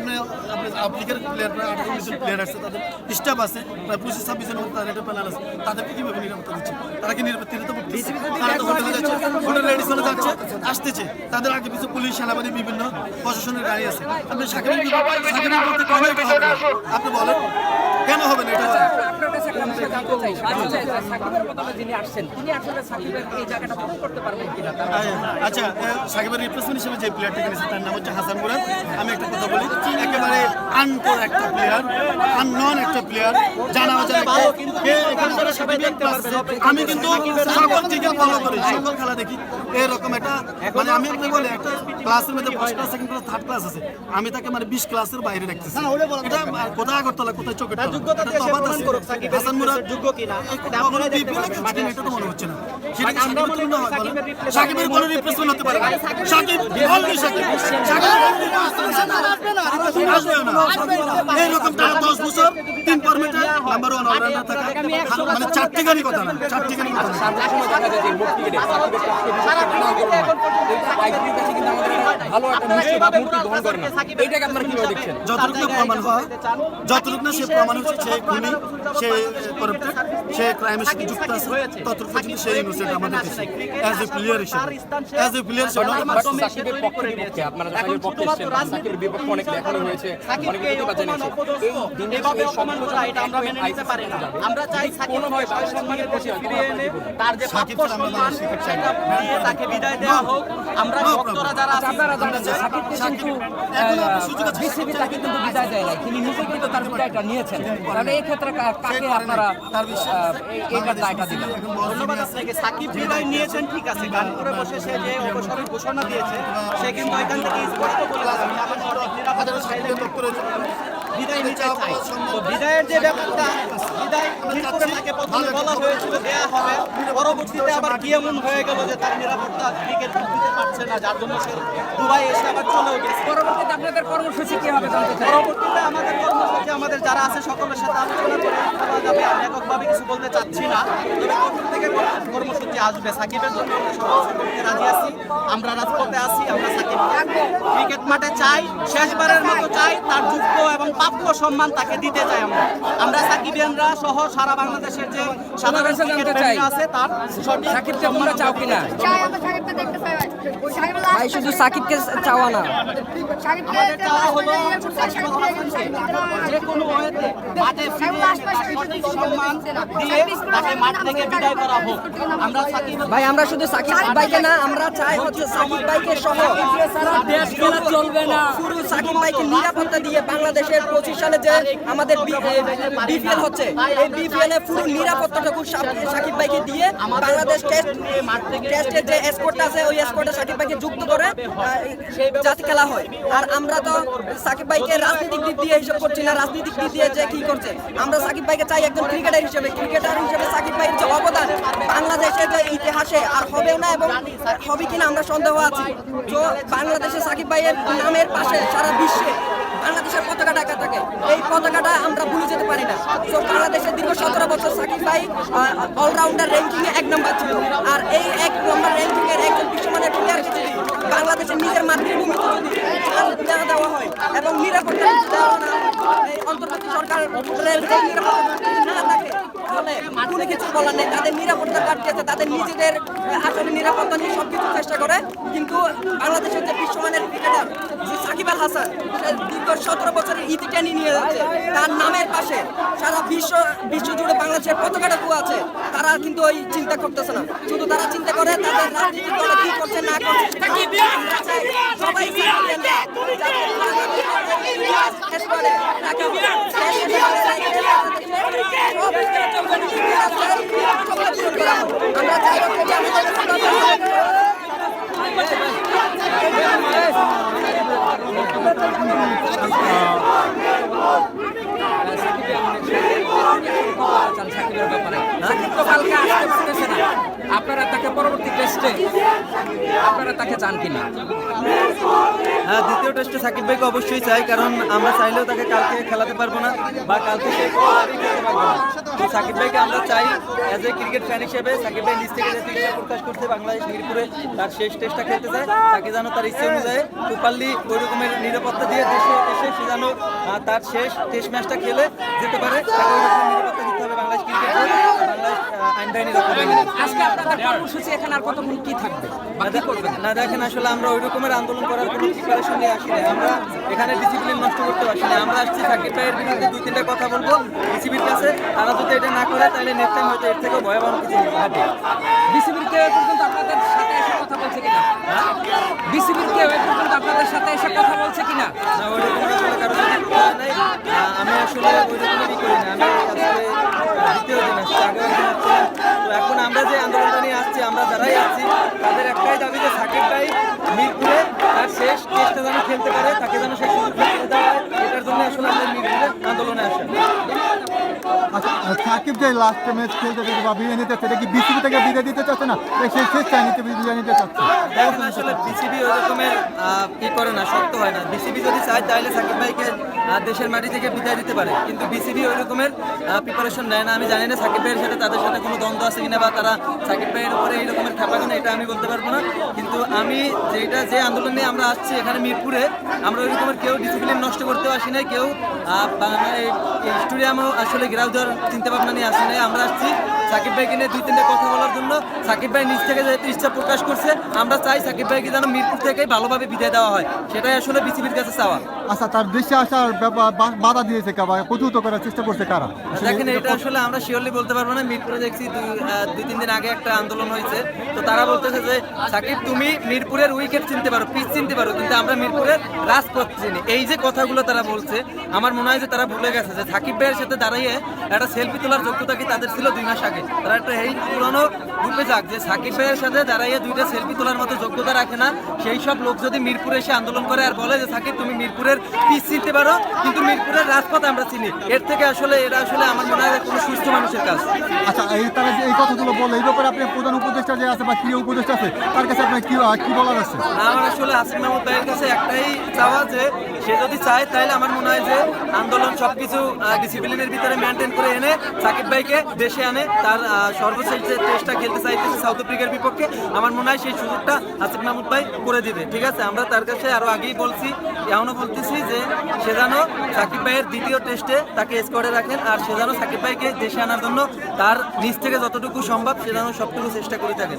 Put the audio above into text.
আপনি আপনি আফ্রিকার প্লেয়ার আঠারো আছে তাদের স্টাফ আছে প্রায় পঁচিশ ছাব্বিশ জন তাদের একটা প্যানেল আছে। তাদেরকে কীভাবে নিরাপত্তা দিচ্ছে? তারা কি নিরাপত্তা দিতে পারতেছে তারা তো হোটেলে যাচ্ছে হোটেল যাচ্ছে আসতেছে। তাদের আগে কিছু পুলিশ সেনাবাহিনী বিভিন্ন প্রশাসনের গাড়ি আছে। আপনি সাকিবের সাকিবের মধ্যে কেন হবে আপনি বলেন কেন হবে না এটা কিনা তার আচ্ছা সাকিবের রিপ্লেসমেন্ট হিসেবে যে প্লেয়ারটা কিনেছে তার নাম হচ্ছে হাসান মুরাদ। আমি একটা কথা বলি একেবারে আনকোর একটা প্লেয়ার আননন একটা প্লেয়ার জানা plus আমি কিন্তু সকল থেকে ফলো করি সকল খেলা দেখি। এরকম একটা মানে আমি আপনাকে বলি একটা ক্লাসের মধ্যে first class second class third class আছে। আমি তাকে মানে বিশ ক্লাসের বাইরে রাখতেছি এটা কোথায় আগরতলা কোথায় চোখের যোগ্যতা হাসান মুরাদ যোগ্য কিনা। এটা তো মনে হচ্ছে না। সেটা কি সাকিবের তুলনা হয় সাকিবের কোনো রিপ্লেসমেন্ট হতে পারে। না সাকিব সাকিব সাকিব। আসবেও না। এইরকম টানা দশ বছর, তিন ফরম্যাটে নাম্বার ওয়ান অলরাউন্ডার থাকা। মানে চারটি গাড়ি কথা না। চারটি গাড়ি কথা না ভালো একটা মূর্তি গ্রহণ করে না। এইটাকে আপনারা কীভাবে দেখছেন? যতটুকু না প্রমাণ হয় যতটুকু না সে প্রমাণ হচ্ছে সে খুনি সে corrupted, সে ক্রাইমের সাথে যুক্ত আছে ততটুকু পর্যন্ত সে ইনোসেন্ট আমাদের দেশে অ্যাজ এ প্লেয়ার হিসেবে। অ্যাজ এ প্লেয়ার হিসেবে। বাট সাকিবের পক্ষে বিপক্ষে আপনারা সাকিবের পক্ষে এসেছেন সাকিবের বিপক্ষে অনেক লেখানো হয়েছে অনেক প্রতিবাদ জানিয়েছে এই দিনে এই সম্পর্কটা এটা আমরা মেনে নিতে পারি না। আমরা চাই কোনোভাবে তার সম্মানের প্রতি ফিরিয়ে এনে তার যে প্রাপ্য সম্মান সেটা দিয়ে তাকে বিদায় দেওয়া হোক আমরা ভক্তরা যারা আছি আপনারা জানেন যে সাকিবকে কিন্তু সুযোগ আছে। বিসিবি তাকে কিন্তু বিদায় দেয় নাই তিনি নিজে কিন্তু তার বিদায়টা নিয়েছেন তাহলে এই ক্ষেত্রে কাকে আপনারা তার বিষয়ে এই- এইটার দায়টা দিবেন ধন্যবাদ আপনাকে সাকিব বিদায় নিয়েছেন ঠিক আছে গানপুরে বসে সে যে অবসরের ঘোষণা দিয়েছে সে কিন্তু এখান থেকে স্পষ্ট করে বলেছে, আমি আমার নিরাপত্তা বিদায় নিতে চাই। তো বিদায়ের যে ব্যাপারটা বিদায় মিরপুরে তাকে প্রথমে বলা হয়েছিল দেয়া হবে। পরবর্তীতে আবার কি এমন হয়ে গেল যে তার নিরাপত্তা ক্রিকেট দিতে পারছে না যার জন্য সে দুবাই এসে আবার চলেও গেছে। পরবর্তীতে আপনাদের কর্মসূচি কি হবে পরবর্তীতে আমাদের কর্মসূচি আমাদের যারা আছে সকলের সাথে আলোচনা করে করা যাবে। আমি এককভাবে কিছু বলতে চাচ্ছি না। তবে কখন থেকে কর্মসূচি আসবে। সাকিবের জন্য আমরা সর্বোচ্চ করতে রাজি আছি। আমরা রাজপথে আছি আমরা সাকিব ক্রিকেট মাঠে চাই শেষবারের মতো চাই তার যোগ্য এবং প্রাপ্য সম্মান তাকে দিতে চাই আমরা। আমরা সাকিবিয়ানরা সহ সারা বাংলাদেশের যে সাধারণ ক্রিকেট জানতে চাই। প্রেমী আছে তার সঠিক সাকিবকে তোমরা চাও কিনা? চাই। আমরা সাকিবকে দেখতে চাই ভাই। শুধু সাকিবকে চাওয়া না। সাকিবকে আমাদের চাওয়া হলো যে কোনো ওয়েতে মাঠে ফিরে সঠিক সম্মান দিয়ে তাকে মাঠ থেকে বিদায় করা হোক। আমরা সাকিব ভাই আমরা শুধু সাকিব ভাইকে না আমরা চাই হচ্ছে সাকিব ভাইকে সহ দেশ খেলা চলবে না। পুরো সাকিব ভাইকে নিরাপত্তা দিয়ে বাংলাদেশের সালে যে আমাদের বিপিএল হচ্ছে, এই বিপিএল এ পুরো নিরাপত্তাটুকু সাক- সাকিব ভাইকে দিয়ে বাংলাদেশ টেস্ট টেস্টের যে স্কোরটা আছে, ওই স্কোরটা সাকিব ভাইকে যুক্ত করে যাতে খেলা হয়। আর আমরা তো সাকিব ভাইকে রাজনৈতিক দিক দিয়ে হিসাব করছি না, রাজনৈতিক দিক দিয়ে যে কি করছে। আমরা সাকিব ভাইকে চাই একজন ক্রিকেটার হিসেবে ক্রিকেটার হিসেবে সাকিব ভাইয়ের যে অবদান বাংলাদেশের যে ইতিহাসে আর হবেও না এবং হবে কিনা আমরা সন্দেহ আছি। তো বাংলাদেশে সাকিব ভাইয়ের নামের পাশে সারা বিশ্বে বাংলাদেশের পতাকাটা ডাকা থাকে। এই পতাকাটা আমরা ভুলে যেতে পারি না। তো বাংলাদেশের দীর্ঘ সতেরো বছর সাকিব ভাই অলরাউন্ডার র্যাঙ্কিং এক নম্বর ছিল। আর এই এক নম্বর র্যাঙ্কিং এর একজন বিশ্বমানের প্লেয়ারকে যদি বাংলাদেশের নিজের মাতৃভূমিতে যদি দেওয়া দেওয়া হয় এবং নিরাপত্তা দেওয়া না অন্তর্বর্তী সরকারের নিরাপত্তা না থাকে কিছু বলার নেই। তাদের নিরাপত্তা কাটতেছে তাদের নিজেদের আসলে নিরাপত্তা নিয়ে সব কিছু চেষ্টা করে। কিন্তু বাংলাদেশের যে বিশ্বমানের ক্রিকেটার সাকিব আল হাসান দীর্ঘ সতেরো বছরের ইতি টেনে নিয়ে যাচ্ছে। তার নামের পাশে সারা বিশ্ব বিশ্ব জুড়ে বাংলাদেশের পতাকাটুকু আছে। তারা কিন্তু ওই চিন্তা করতেছে না। শুধু তারা চিন্তা করে, তাদের রাজনীতি দলে কি করছে, না করছে সবাই। শেষ করে তাকে শেষ করে সব কিছু চলবে না। ইতিহাসের স্বপ্ন পূরণ করা হোক। আমরা চাই হচ্ছে যে আমাদের সন্তান- সাকিবের ব্যাপারে সাকিব তো কালকে আসতে পারতেছে না আপনারা তাকে পরবর্তী টেস্টে আপনারা তাকে চান কিনা হ্যাঁ দ্বিতীয় টেস্টে সাকিব ভাইকে অবশ্যই চাই, কারণ আমরা চাইলেও তাকে কালকে খেলাতে পারব না বা কালকে সে তো সাকিব ভাইকে আমরা চাই অ্যাজ এ ক্রিকেট ফ্যান হিসেবে সাকিব ভাই নিজ থেকে যে ইচ্ছা প্রকাশ করতে বাংলাদেশ, মিরপুরে, তার শেষ টেস্টটা খেলতে চায়, তাকে যেন তার ইচ্ছে অনুযায়ী প্রপারলি ওই রকমের নিরাপত্তা দিয়ে দেশে এসে সে যেন তার শেষ টেস্ট ম্যাচটা খেলে যেতে পারে নিরাপত্তা দিতে হবে বাংলাদেশ ক্রিকেট আজকে আপনাদের কর্মসূচি এখানে আর কতক্ষণ কি থাকবে? না দেখেন আসলে আমরা ওই রকমের আন্দোলন করার কোনো প্রিপারেশন নিয়ে আসি আমরা এখানে ডিসিপ্লিন নষ্ট করতে আসি না। আমরা আসছি সাকিব ভাইয়ের বিরুদ্ধে দুই তিনটা কথা বলব বিসিবির কাছে। তারা যদি এটা না করে তাহলে নেক্সট টাইম হয়তো এর থেকেও ভয়াবহ কিছু হবে। পর্যন্ত আপনাদের সাথে এসে কথা বলছে কিনা? বিসিবির কেউ পর্যন্ত আপনাদের সাথে এসে কথা বলছে কিনা? না ওই রকমের আহ, আমি আসলে ওই রকমেরই করি না। আমি আজকে দ্বিতীয় দিন আসছি আগের দিন আসছিলাম তো এখন আমরা যে আন্দোলনটা নিয়ে আসছি, আমরা যারাই আছি, তাদের একটাই দাবি যে সাকিব ভাই মিরপুরে তার শেষ টেস্টটা যেন খেলতে পারে, তাকে যেন সেই সুযোগ দেওয়া হয় এটার জন্য আসলে আমরা মিরপুরে আন্দোলনে আসা আচ্ছা আর সাকিব যে লাস্ট ম্যাচ খেলতে বা কি বিসিবি থেকে বিদায় দিতে চাচ্ছে না? সেই শেষ চাই নিতে বিদায় নিতে চাচ্ছে? আসলে বিসিবি ওই রকমের করে না, শক্ত হয় না। বিসিবি যদি চায়, তাহলে সাকিব ভাইকে দেশের মাটি থেকে বিদায় দিতে পারে। কিন্তু বিসিবি ওই রকমের প্রিপারেশন নেয় না। আমি জানি না সাকিব ভাইয়ের সাথে তাদের সাথে কোনো দ্বন্দ্ব আছে কিনা বা তারা সাকিব ভাইয়ের উপরে এই রকমের খেপা কেন এটা আমি বলতে পারব না। কিন্তু আমি যেটা, যে আন্দোলন নিয়ে আমরা আসছি এখানে মিরপুরে, আমরা ওই রকমের কেউ ডিসিপ্লিন নষ্ট করতে আসি নাই। কেউ স্টেডিয়ামও আসলে ঘেরাও দেওয়ার চিন্তা ভাবনা নিয়ে আসি নাই আমরা আসছি সাকিব ভাইকে নিয়ে দুই তিনটা কথা বলার জন্য। সাকিব ভাই নিজ থেকে যেহেতু ইচ্ছা প্রকাশ করছে আমরা চাই সাকিব ভাইকে যেন মিরপুর থেকে ভালোভাবে বিদায় দেওয়া হয়। সেটাই আসলে বিসিবির কাছে চাওয়া। আচ্ছা তার দেশে আসার বাধা দিয়েছে কা প্রতিহত করার চেষ্টা করছে কারা? দেখেন এটা আসলে আমরা শিওরলি বলতে পারব না। মিরপুরে দেখছি দুই তিন দিন আগে একটা আন্দোলন হয়েছে। তো তারা বলতেছে যে সাকিব তুমি মিরপুরের উইকেট চিনতে পারো পিচ চিনতে পারো কিন্তু আমরা মিরপুরের রাজপথ চিনি। এই যে কথাগুলো তারা বলছে আমার মনে হয় যে তারা ভুলে গেছে যে সাকিব ভাইয়ের সাথে দাঁড়িয়ে একটা সেলফি তোলার যোগ্যতা কি তাদের ছিল? দুই মাস আগে। তারা একটা এই পুরনো রূপে যাক যে সাকিব ভাইয়ের সাথে দাঁড়িয়ে দুইটা সেলফি তোলার মতো যোগ্যতা রাখে না সেই সব লোক যদি মিরপুরে এসে আন্দোলন করে আর বলে যে সাকিব তুমি মিরপুরের পিচ চিনতে পারো কিন্তু মিরপুরের রাজপথ আমরা চিনি। এর থেকে আসলে এটা আসলে আমার মনে হয় কোনো সুস্থ মানুষের কাজ। আচ্ছা এই তারা যে এই কথাগুলো বলে এই ব্যাপারে আপনি প্রধান উপদেষ্টা যে আছে বা ক্রিয়া উপদেষ্টা আছে তার কাছে আপনার কি কি বলার আছে? আমার আসলে আসিফ মাহমুদ ভাইয়ের কাছে একটাই চাওয়া যে সে যদি চায় তাহলে আমার মনে হয় যে আন্দোলন সবকিছু ডিসিপ্লিনের ভিতরে মেনটেন করে এনে সাকিব ভাইকে দেশে আনে, তার সর্বশেষ যে টেস্টটা খেলতে চাইতেছে সাউথ আফ্রিকার বিপক্ষে, আমার মনে হয় সেই সুযোগটা আসিফ মাহমুদ ভাই করে দিবে ঠিক আছে, আমরা তার কাছে আরও আগেই বলছি এখনও বলতেছি যে সে যেন সাকিব ভাইয়ের দ্বিতীয় টেস্টে তাকে স্কোয়াডে রাখেন, আর সে যেন সাকিব ভাইকে দেশে আনার জন্য তার নিজ থেকে যতটুকু সম্ভব সে যেন সবটুকু চেষ্টা করে থাকেন।